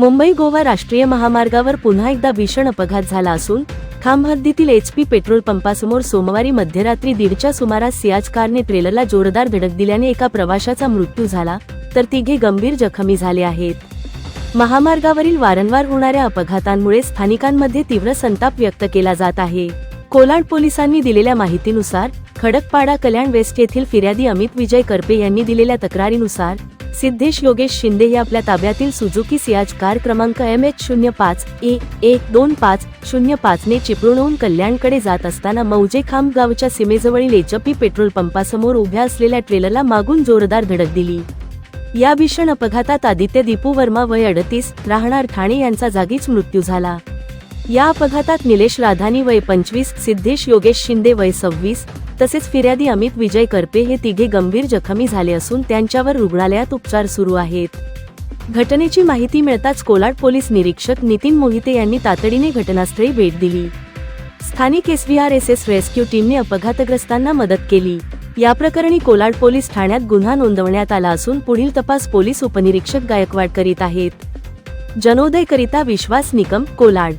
मुंबई गोवा राष्ट्रीय महामार्गावर पुन्हा एकदा भीषण अपघात झाला असून खांब हद्दीतील एच पी पेट्रोल पंपासमोर सोमवारी मध्यरात्री दीडच्या सुमारास सियाज कारने ट्रेलरला जोरदार धडक दिल्याने एका प्रवाशाचा मृत्यू झाला तर तिघे गंभीर जखमी झाले आहेत. महामार्गावरील वारंवार होणाऱ्या अपघातांमुळे स्थानिकांमध्ये तीव्र संताप व्यक्त केला जात आहे. कोलाड पोलिसांनी दिलेल्या माहितीनुसार खडकपाडा कल्याण वेस्ट येथील फिर्यादी अमित विजय करपे यांनी दिलेल्या तक्रारीनुसार सिद्धेश योगेश शिंदे हे आपल्या ताब्यातील सुझुकी सियाज कार क्रमांक एम एच शून्य पाच ए एक दोन पाच शून्य पाच ने चिपळूणहून कल्याणकडे जात असताना मौजे खांब गावच्या सीमेजवळील एचपी पेट्रोल पंपासमोर उभ्या असलेल्या ट्रेलरला मागून जोरदार धडक दिली. या भीषण अपघातात आदित्य दीपू वर्मा वय अडतीस राहणार ठाणे यांचा जागीच मृत्यू झाला. या अपघातात निलेश राधानी वय पंचवीस सिद्धेश योगेश शिंदे वय सव्वीस तसेच फिर्यादी अमित विजय करपे हे तिघे गंभीर जखमी झाले असून त्यांच्यावर रुग्णालयात उपचार सुरू आहेत. घटनेची माहिती मिळताच कोलाड पोलीस निरीक्षक नितीन मोहिते यांनी तातडीने घटनास्थळी भेट दिली. स्थानिक S V R S S rescue टीमने अपघातग्रस्तांना मदत केली. या प्रकरणी कोलाड पोलीस ठाण्यात गुन्हा नोंदवण्यात आला असून पुढील तपास पोलीस उपनिरीक्षक गायकवाड करीत आहेत. जनोदय करिता विश्वास निकम कोलाड.